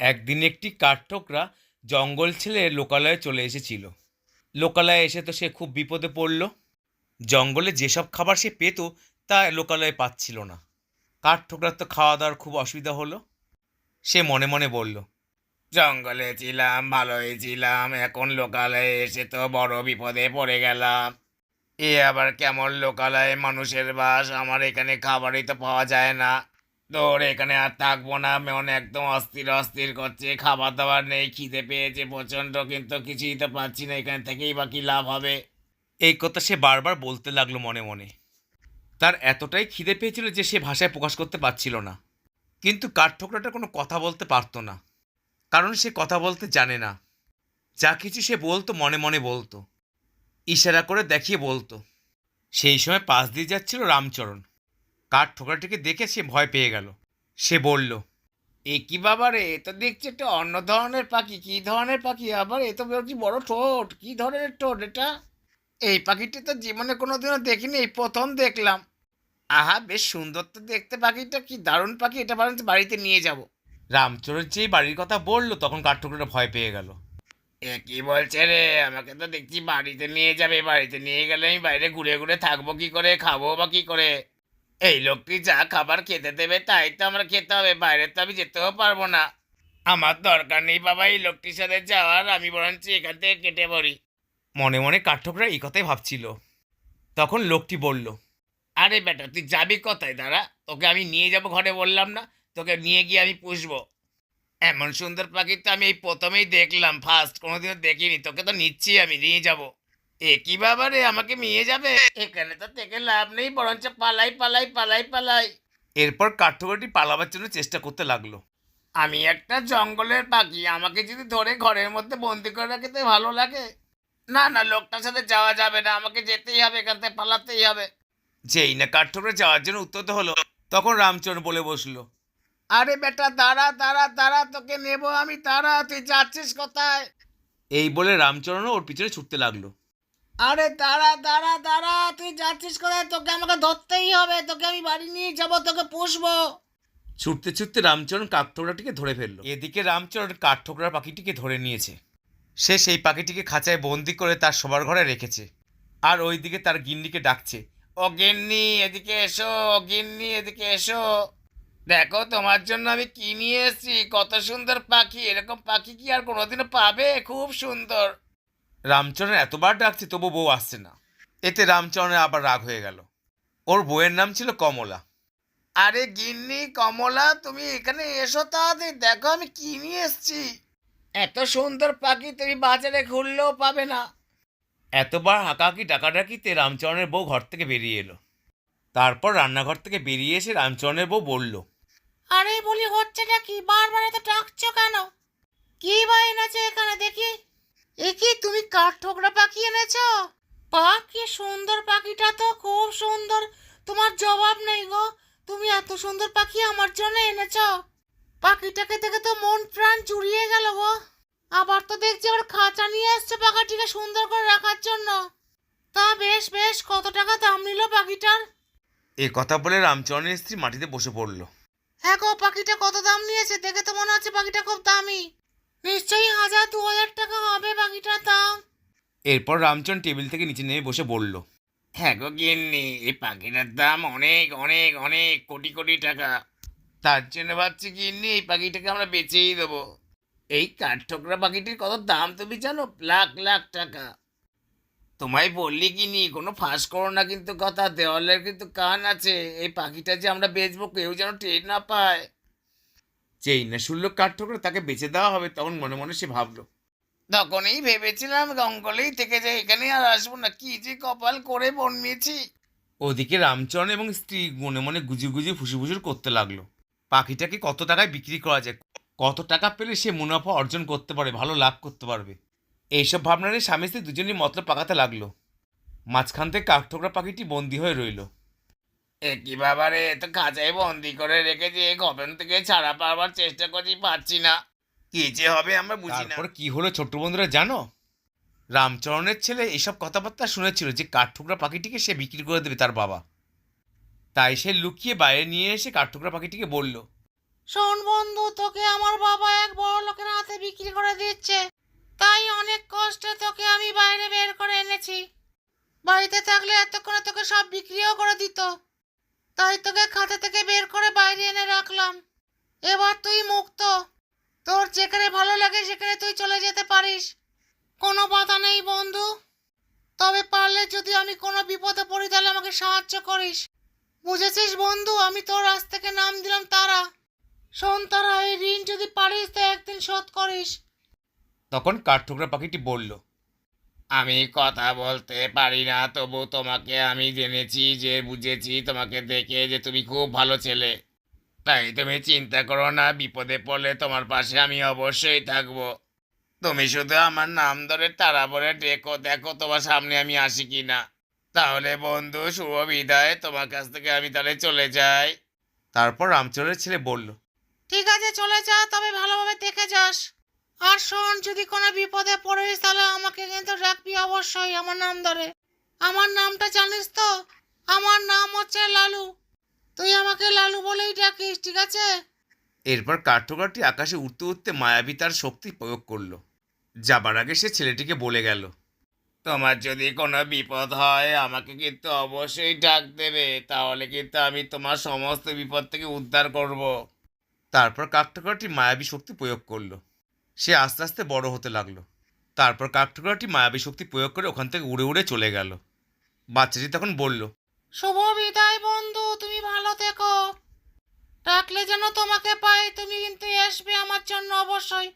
একদিন একটি কাঠঠোকরা জঙ্গল ছেড়ে লোকালয়ে চলে এসেছিল। লোকালয়ে এসে তো সে খুব বিপদে পড়ল। জঙ্গলে যেসব খাবার সে পেত, তা লোকালয়ে পাচ্ছিল না। কাঠঠোকরার তো খাওয়া দাওয়ার খুব অসুবিধা হলো। সে মনে মনে বলল, জঙ্গলে ছিলাম, ভালোই ছিলাম, এখন লোকালয়ে এসে তো বড় বিপদে পড়ে গেলাম। এ আবার কেমন লোকালয়ে মানুষের বাস? আমার এখানে খাবারই তো পাওয়া যায় না। তোর এখানে আর থাকব না। মন একদম অস্থির অস্থির করছে। খাবার দাবার নেই, খিদে পেয়েছে প্রচণ্ড, কিন্তু কিছুই তো পাচ্ছি না। এখান থেকেই বা লাভ হবে? এই কথা সে বারবার বলতে লাগল মনে মনে। তার এতটাই খিদে পেয়েছিল যে সে ভাষায় প্রকাশ করতে পারছিল না। কিন্তু কাঠঠোকরাটা কোনো কথা বলতে পারতো না। কারণ সে কথা বলতে জানে না। যা কিছু সে বলতো, মনে মনে বলতো। ইশারা করে দেখিয়ে বলতো। সেই সময় পাশ দিয়ে যাচ্ছিল রামচরণ। কাঠ ঠোকরাটিকে দেখে সে ভয় পেয়ে গেল। সে বলল, এ কি বাবা রে তো দেখছি একটা অন্য ধরনের পাখি। কি ধরনের পাখি? আবার এ তো দেখছি বড় ঠোঁট। কি ধরনের ঠোঁট এটা? এই পাখিটি তো জীবনে কোনো দিনও দেখিনি, এই প্রথম দেখলাম। আহা, বেশ সুন্দর তো দেখতে পাখিটা, কি দারুণ পাখি। এটা বরঞ্চ বাড়িতে নিয়ে যাব। রামচরণ যেই বাড়ির কথা বলল, তখন কাঠঠোকরাটা ভয় পেয়ে গেল। এ কি বলছে রে, আমাকে তো দেখছি বাড়িতে নিয়ে যাবে। বাড়িতে নিয়ে গেলে আমি বাইরে ঘুরে ঘুরে থাকব কি করে, খাব বা কি করে? এই লোকটি যা খাবার খেতে দেবে তাই তো আমরা খেতে হবে বাইরে তো আমি যেতেও পারব না। আমার দরকার নেই বাবা এই লোকটির সাথে যাওয়ার আমি বরঞ্চ এখান থেকে কেটে পড়ি। মনে মনে কাঠঠোকরা এই কথাই ভাবছিল। তখন লোকটি বলল আরে বেটা তুই যাবি কোথায়? দাঁড়া তোকে আমি নিয়ে যাব ঘরে বললাম না। তোকে নিয়ে গিয়ে আমি পুষবো। এমন সুন্দর পাখি তো আমি এই প্রথমেই দেখলাম ফার্স্ট কোনোদিনও দেখিনি। তোকে তো নিচ্ছি আমি নিয়ে যাব। এ কি বাবা রে আমাকে নিয়ে যাবে? এখানে তো থেকে লাভ নেই বরঞ্চ পালাই পালাই পালাই পালাই। এরপর কাঠঠোকরাটি পালাবার জন্য চেষ্টা করতে লাগল। আমি একটা জঙ্গলের পাখি আমাকে যদি ধরে ঘরের মধ্যে বন্দি করে রাখে তো ভালো লাগে। না না লোকটার সাথে যাওয়া যাবে না আমাকে যেতেই হবে এখান থেকে পালাতেই হবে। যেই না কাঠঠোকরা যাওয়ার জন্য উত্তর হলো তখন রামচরণ বলে বসল আরে বেটা দাঁড়া দাঁড়া দাঁড়া তোকে নেব আমি দাঁড়া তুই যাচ্ছিস কোথায়? এই বলে রামচরণও ওর পিছনে ছুটতে লাগল। আরে দাঁড়া দাঁড়া দাঁড়া তুই যাচ্ছিস কোথায়? তোকে আমাকে ধরতেই হবে তোকে আমি বাড়ি নিয়ে যাব তোকে পুষবো। ছুটতে ছুটতে রামচরণ কাঠঠোকরাটিকে ধরে ফেলল। এদিকে রামচরণ কাঠঠোকরা পাখিটিকে ধরে নিয়েছে। সে সেই পাখিটিকে খাঁচায় বন্দি করে তার শোবার ঘরে রেখেছে। আর ওইদিকে তার গিন্নিকে ডাকছে ও গিন্নি এদিকে এসো ও গিন্নি এদিকে এসো। দেখো তোমার জন্য আমি কি নিয়ে এসেছি কত সুন্দর পাখি এরকম পাখি কি আর কোনোদিনও পাবে? খুব সুন্দর। রামচরণ এতবার ডাকছে তবু বউ আসছে না। এতে রামচরণের আবার রাগ হয়ে গেল। ওর বউয়ের নাম ছিল কমলা। আরে গিন্নি কমলা তুমি এখানে এসো তাড়াতাড়ি দেখো আমি কি নিয়ে এসেছি। এত সুন্দর পাখি তুমি বাজারে ঘুরলেও পাবে না। এতবার হাঁকাহাঁকি ডাকাডাকিতে রামচরণের বউ ঘর থেকে বেরিয়ে এলো। তারপর রান্নাঘর থেকে বেরিয়ে এসে রামচরণের বউ বলল আরে বলি হচ্ছেটা কি? বারবার এত ডাকছো কেন? কি বা এনেছো এখানে দেখি? এ কি তুমি কাঠ ঠোকরা পাখি এনেছ? পা কি সুন্দর পাখিটা তো খুব সুন্দর। তোমার জবাব নেই গো। তুমি এত সুন্দর পাখি আমার জন্য এনেছ। পাখিটাকে দেখে তো মন প্রাণ জুড়িয়ে গেল গো। আবার তো দেখছি আবার খাঁচা নিয়ে এসছো পাখিটিকে সুন্দর করে রাখার জন্য। তা বেশ বেশ কত টাকা দাম নিল পাখিটার? এ কথা বলে রামচরণের স্ত্রী মাটিতে বসে পড়ল। হ্যাঁ গো পাখিটা কত দাম নিয়েছে দেখে তো মনে হচ্ছে পাখিটা খুব দামি। নিশ্চয়ই হাজার দু হাজার টাকা হবে পাখিটার দাম এরপর রামচরণ টেবিল থেকে নিচে নেমে বসে বলল হ্যাঁ গো গিন্নি এই পাখিটার দাম অনেক অনেক অনেক কোটি কোটি টাকা। তার জন্য ভাবছি গিন্নি এই পাখিটাকে আমরা বেচেই দেবো। এই কাঠঠোকরা পাখিটির কত দাম তুমি জানো? লাখ লাখ টাকা। তোমায় বললি কি নি কোনো ফাঁস করো না কিন্তু কথা দেওয়ালের কিন্তু কান আছে। এই পাখিটা যে আমরা বেচবো কেউ যেন টের না পায়। যেই না শুনলো কাঠঠোকরা তাকে বেচে দেওয়া হবে তখন মনে মনে সে ভাবলো। তখনই ভেবেছিলাম জঙ্গলেই থেকে যাই এখানে আর আসব না কি যে কপাল করে বন্মিয়েছি। ওদিকে রামচরণ এবং স্ত্রী মনে মনে গুজি গুজি ফুসু ফুসুর করতে লাগল। পাখিটাকে কত টাকায় বিক্রি করা যায় কত টাকা পেলে সে মুনাফা অর্জন করতে পারে ভালো লাভ করতে পারবে। এইসব ভাবনারে স্বামী স্ত্রী দুজনেই মতলব পাকাতে লাগল। মাঝখান থেকে কাঠঠোকরা পাখিটি বন্দি হয়ে রইল। এ কি বাবা রে তো খাঁচায় বন্দি করে রেখেছে কখন থেকে ছাড়া পাওয়ার চেষ্টা করছি পাচ্ছি না। কি যে হবে আমরা বুঝি না। কি হলো ছোট্ট বন্ধুরা জানো? রামচরণের ছেলে এসব কথাবার্তা শুনেছিল যে কাঠঠোকরা পাখিটিকে সে বিক্রি করে দেবে তার বাবা। তাই সে লুকিয়ে বাইরে নিয়ে এসে কাঠঠোকরা পাখিটিকে বলল শোন বন্ধু তোকে আমার বাবা এক বড় লোকের হাতে বিক্রি করে দিচ্ছে। তাই অনেক কষ্টে তোকে আমি বাইরে বের করে এনেছি। বাড়িতে থাকলে এতক্ষণে তোকে সব বিক্রিও করে দিত। তাই তোকে খাতা থেকে বের করে বাইরে এনে রাখলাম। এবার তুই মুক্ত। তোর যেখানে ভালো লাগে সেখানে তুই চলে যেতে পারিস। কোনো বাধা নেই, বন্ধু। তবে পারলে যদি আমি কোনো বিপদে পড়ি, তাহলে আমাকে সাহায্য করিস। বুঝেছিস, বন্ধু? আমি তোর আজ থেকে নাম দিলাম তারা। শোন তারা, এই ঋণ যদি পারিস তো একদিন শোধ করিস। তখন কাঠঠোকরা পাখিটি বলল আমি কথা বলতে পারি না, তবু তোমাকে আমি জেনেছি যে, বুঝেছি তোমাকে দেখে যে তুমি খুব ভালো ছেলে। তাই তুমি চিন্তা করো না, বিপদে পড়লে তোমার পাশে আমি অবশ্যই থাকব। তুমি শুধু আমার নাম ধরে তারা বলে ডেকো, দেখো তোমার সামনে আমি আসি কি না তাহলে বন্ধু, শুভ বিদায়। তোমার কাছ থেকে আমি তাহলে চলে যাই। তারপর রামচন্দ্রের ছেলে বলল, ঠিক আছে, চলে যা, তবে ভালোভাবে দেখে যাস। আর শোন, যদি কোনো বিপদে পড়িস, তাহলে আমাকে কিন্তু রাখবি অবশ্যই, আমার নাম ধরে। আমার নামটা জানিস তো? আমার নাম হচ্ছে লালু। তুই আমাকে লালু বলেই ডাকিস, ঠিক আছে? এরপর কাঠঠোকরাটি আকাশে উঠতে উঠতে মায়াবী তার শক্তি প্রয়োগ করল। যাবার আগে সে ছেলেটিকে বলে গেল, তোমার যদি কোনো বিপদ হয়, আমাকে কিন্তু অবশ্যই ডাক দেবে। তাহলে কিন্তু আমি তোমার সমস্ত বিপদ থেকে উদ্ধার করব। তারপর কাঠঠোকরাটি মায়াবী শক্তি প্রয়োগ করল। সে আস্তে আস্তে বড় হতে লাগল। তারপর কাঠঠোকরাটি মায়াবী শক্তি প্রয়োগ করে ওখান থেকে উড়ে উড়ে চলে গেল। বাচ্চাটি তখন বলল, শুভ বিদায় বন্ধু, তুমি ভালো থেকো। ডাকলে যেন তোমাকে পাই, তুমি কিন্তু আসবে আমার জন্য অবশ্যই।